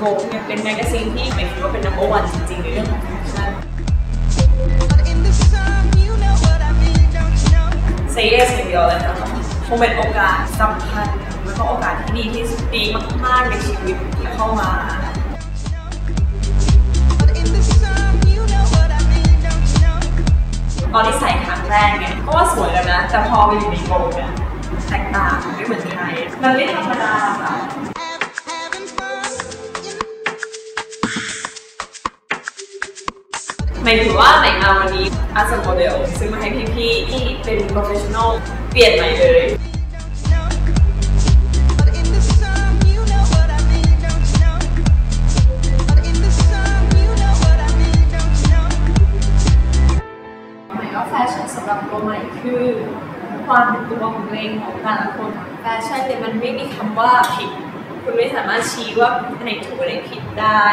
Vogue เนี่ยเป็นแมกกาซีนที่หมายถึงว่าเป็น number one จริงๆในเรื่องของแฟชั่น But in the sun, you know what I mean, don't you know? เซเยสอย่างเดียวเลยนะคะคงเป็นโอกาสสำคัญแล้วก็โอกาสที่ดีที่สุดดีมากๆในชีวิตที่เข้ามา But in the sun, you know what I mean, don't you know? ตอนที่ใส่ครั้งแรกเนี่ยก็ว่าสวยแล้วนะ แต่พอไปอยู่ในโกลเนี่ยแตกต่างไม่เหมือนใครมันไม่ธรรมดาค่ะ หมายถึงว่าไหนมาวันนี้อาสโมเดลซื้อมาให้พี่ๆที่เป็น professional เปลี่ยนใหม่เลย Don't you know? But in the sun, you know what I mean, don't you know? But in the sun, you know what I mean, don't you know? หมายว่าแฟชั่นสำหรับตัวใหม่คือความเป็นตัวของตัวเองของแต่ละคนแฟชั่นเนี่ยมันไม่มีคำว่าผิด คุณไม่สามารถชี้ว่าอันไหนถูกอันไหนผิดได้